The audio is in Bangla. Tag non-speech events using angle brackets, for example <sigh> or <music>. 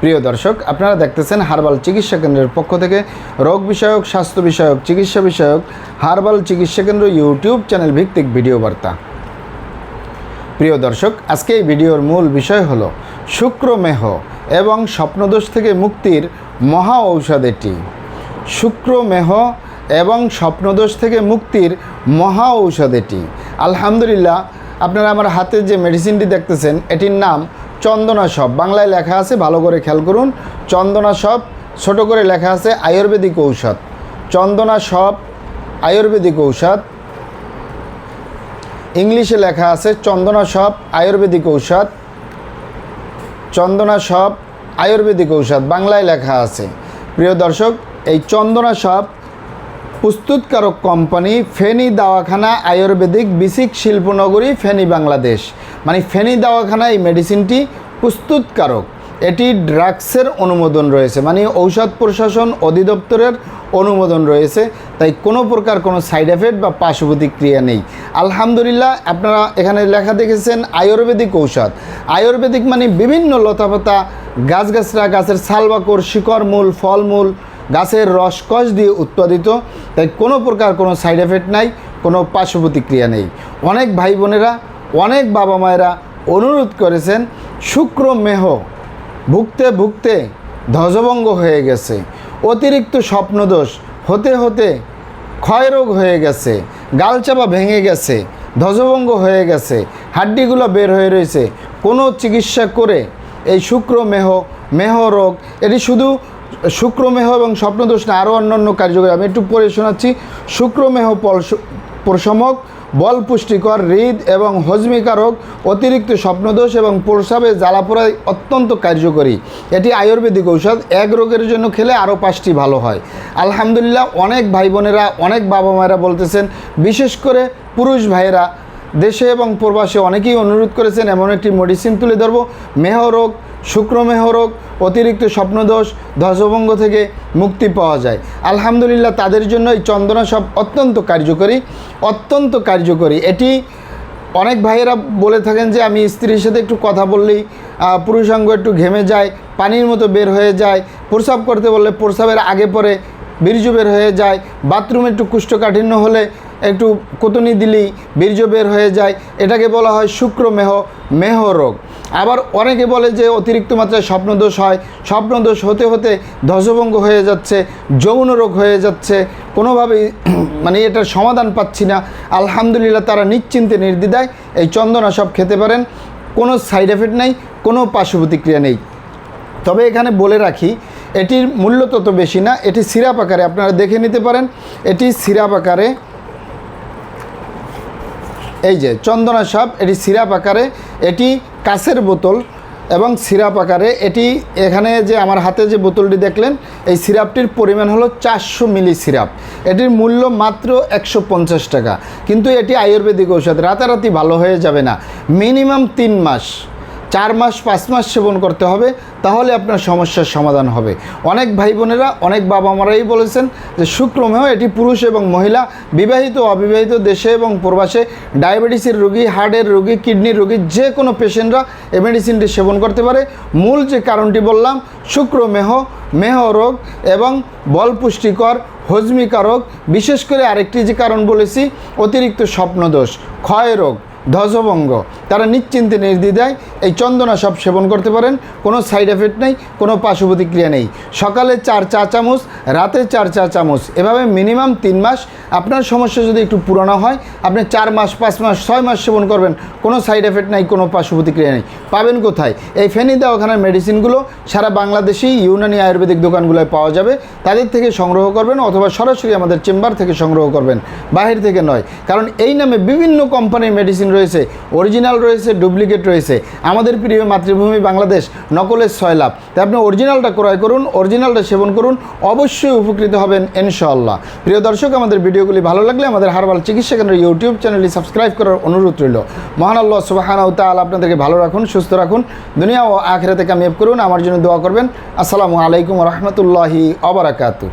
প্রিয় দর্শক, আপনারা দেখতেছেন হার্বাল চিকিৎসা কেন্দ্রের পক্ষ থেকে রোগ বিষয়ক, স্বাস্থ্য বিষয়ক, চিকিৎসা বিষয়ক হার্বাল চিকিৎসা কেন্দ্র ইউটিউব চ্যানেল ভিত্তিক ভিডিও বার্তা। প্রিয় দর্শক, আজকে এই ভিডিওর মূল বিষয় হলো শুক্রমেহ এবং স্বপ্নদোষ থেকে মুক্তির মহা ঔষধ এটি। শুক্রমেহ এবং স্বপ্নদোষ থেকে মুক্তির মহা ঔষধ এটি। আলহামদুলিল্লাহ, আপনারা আমার হাতে যে মেডিসিনটি দেখতেছেন, এটির নাম চন্দনা সব। বাংলায় লেখা আছে, ভালো করে খেয়াল করুন, চন্দনা সব, ছোট করে লেখা আছে আয়ুর্বেদিক ঔষধ। চন্দনা সব, আয়ুর্বেদিক ঔষধ। ইংলিশে লেখা আছে, চন্দনা সব, আয়ুর্বেদিক ঔষধ। চন্দনা সব, আয়ুর্বেদিক ঔষধ, বাংলায় লেখা আছে। প্রিয় দর্শক, এই চন্দনা সব প্রস্তুতকারক কোম্পানি ফেনী দাওয়াখানা আয়ুর্বেদিক বিসিক শিল্পনগরী, ফেনী বাংলাদেশ। মানে ফেনী দাওয়াখানা এই মেডিসিনটি প্রস্তুতকারক। এটি ড্রাগসের অনুমোদন রয়েছে মানে ঔষধ প্রশাসন অধিদপ্তরের অনুমোদন রয়েছে, তাই কোনো প্রকার কোনো সাইড এফেক্ট বা পার্শ্ব প্রতিক্রিয়া নেই। আলহামদুলিল্লাহ, আপনারা এখানে লেখা দেখেছেন আয়ুর্বেদিক ঔষধ। আয়ুর্বেদিক মানে বিভিন্ন লতাপাতা, গাছগাছরা, গাছের সালবাকর, শিকড় মূল ফলমূল গাছের রসকস দিয়ে উৎপাদিত, তাই কোনো প্রকার কোনো সাইড এফেক্ট নাই, কোনো পার্শ্ব প্রতিক্রিয়া নেই। অনেক ভাই বোনেরা অনেক বাবা মায়েরা অনুরোধ করেছেন, শুক্র মেহ, ভুগতে ভুগতে ধ্বজভঙ্গ হয়ে গেছে। অতিরিক্ত স্বপ্নদোষ হতে হতে ক্ষয়রোগ হয়ে গেছে, গালচাপা ভেঙে গেছে, ধ্বজভঙ্গ হয়ে গেছে, হাড্ডিগুলো বের হয়ে রয়েছে। কোনো চিকিৎসা করে এই শুক্রমেহ মেহ রোগ, এটি শুধু শুক্রমেহ এবং স্বপ্নদোষ না, আরও অন্যান্য কার্যকরী আমি একটু পড়ে শোনাচ্ছি। শুক্রমেহ পলস- প্রশমক বল পুষ্টিকর, হৃদ এবং হজমিকারক অতিরিক্ত স্বপ্নদোষ এবং প্রসাবে জ্বালাপোড়ায় অত্যন্ত কার্যকরী। এটি আয়ুর্বেদিক ঔষধ, এক রোগের জন্য খেলে আরও পাঁচটি ভালো হয়। আলহামদুলিল্লাহ, অনেক ভাই বোনেরা, অনেক বাবা মায়েরা বলতেছেন, বিশেষ করে পুরুষ ভাইয়েরা দেশে এবং প্রবাসে অনেকেই অনুরোধ করেছেন এমন একটি মেডিসিন তুলে ধরবো। মেহ রোগ, শুক্রমেহ রোগ, অতিরিক্ত স্বপ্নদোষ ধ্বজভঙ্গ থেকে মুক্তি পাওয়া যায়। আলহামদুলিল্লাহ তাদের জন্য এই চন্দনা সব অত্যন্ত কার্যকরী অত্যন্ত কার্যকরী। এটি অনেক ভাইয়েরা বলে থাকেন যে, আমি স্ত্রীর সাথে একটু কথা বললেই পুরুষাঙ্গ একটু ঘেমে যায়, পানির মতো বের হয়ে যায় প্রস্রাব করতে বললে প্রস্রাবের আগে পরে বীর্য বের হয়ে যায়, বাথরুমে একটু কুষ্ঠকাঠিন্য হলে একটু কুতুনি দিলেই বীর্য বের হয়ে যায়। এটাকে বলা হয় শুক্রমেহ, মেহ রোগ। আবার অনেকে বলে যে অতিরিক্ত মাত্রায় স্বপ্নদোষ হয়। স্বপ্নদোষ হতে হতে ধ্বজভঙ্গ হয়ে যাচ্ছে, যৌন রোগ হয়ে যাচ্ছে। কোনোভাবেই <clears throat> মানে এটার সমাধান পাচ্ছি না। আলহামদুলিল্লাহ তারা নিশ্চিন্তে নির্দ্বিধায় এই চন্দনা সব খেতে পারেন। কোনো সাইড এফেক্ট নেই, কোনো পার্শ্ব প্রতিক্রিয়া নেই। তবে এখানে বলে রাখি, এটির মূল্য তত বেশি না। এটি সিরাপ আকারে আপনারা দেখে নিতে পারেন। এটি সিরাপ আকারে এই যে চন্দনা সাপ, এটি সিরাপ আকারে, এটি কাছের বোতল এবং সিরাপ আকারে, এটি এখানে যে আমার হাতে যে বোতলটি দেখলেন, এই সিরাপটির পরিমাণ হলো চারশো মিলি সিরাপ। এটির মূল্য মাত্র একশো পঞ্চাশ টাকা। কিন্তু এটি আয়ুর্বেদিক ঔষধ, রাতারাতি ভালো হয়ে যাবে না। মিনিমাম তিন মাস। চার মাস, পাঁচ মাস সেবন করতে হবে, তাহলে আপনার সমস্যার সমাধান হবে। অনেক ভাই বোনেরা, অনেক বাবা মারাই বলেছেন যে শুক্রমেহ এটি পুরুষ এবং মহিলা, বিবাহিত অবিবাহিত দেশে এবং প্রবাসে ডায়াবেটিসের রোগী, হার্টের রোগী, কিডনির রোগী, যে কোনো পেশেন্টরা এই মেডিসিনটি সেবন করতে পারে। মূল যে কারণটি বললাম শুক্রমেহ মেহ রোগ এবং বল পুষ্টিকর হজমিকারক বিশেষ করে আরেকটি যে কারণ বলেছি, অতিরিক্ত স্বপ্নদোষ, ক্ষয় রোগ। ধ্বজভঙ্গ। তারা নিশ্চিন্তে নির্দ্বিধায় এই চন্দনা সব সেবন করতে পারেন, কোনো সাইড এফেক্ট নেই, কোনো পার্শ্ব প্রতিক্রিয়া নেই। সকালে চার চা চামচ, রাতে চার চা চামচ, এভাবে মিনিমাম তিন মাস। আপনার সমস্যা যদি একটু পুরনো হয়, আপনি চার মাস, পাঁচ মাস, ছয় মাস সেবন করবেন, কোনো সাইড এফেক্ট নাই, কোনো পার্শ্ব প্রতিক্রিয়া নেই। পাবেন কোথায়? এই ফেনী দেওয়াখানার মেডিসিনগুলো সারা বাংলাদেশেই ইউনানি আয়ুর্বেদিক দোকানগুলোয় পাওয়া যাবে। তাদের থেকে সংগ্রহ করবেন অথবা সরাসরি আমাদের চেম্বার থেকে সংগ্রহ করবেন। বাহির থেকে নয়। কারণ এই নামে বিভিন্ন কোম্পানির মেডিসিন রয়েছে অরিজিনাল রয়েছে ডুপ্লিকেট রয়েছে। আমাদের প্রিয় মাতৃভূমি বাংলাদেশ, নকলের ছয় লাভ। তাই আপনি অরিজিনালটা ক্রয় করুন অরিজিনালটা সেবন করুন, অবশ্যই উপকৃত হবেন ইনশাআল্লাহ। প্রিয় দর্শক, আমাদের ভিডিওগুলি ভালো লাগলে আমাদের হারবাল চিকিৎসা কেন্দ্রের ইউটিউব চ্যানেলটি সাবস্ক্রাইব করার অনুরোধ রইল। মহান আল্লাহ সুবাহানাউ তাল আপনাদেরকে ভালো রাখুন, সুস্থ রাখুন। দুনিয়া ও আখেরাতে কামিয়াব করুন, আমার জন্য দোয়া করবেন। আসসালামু আলাইকুম রহমতুল্লাহি অবরাকাতু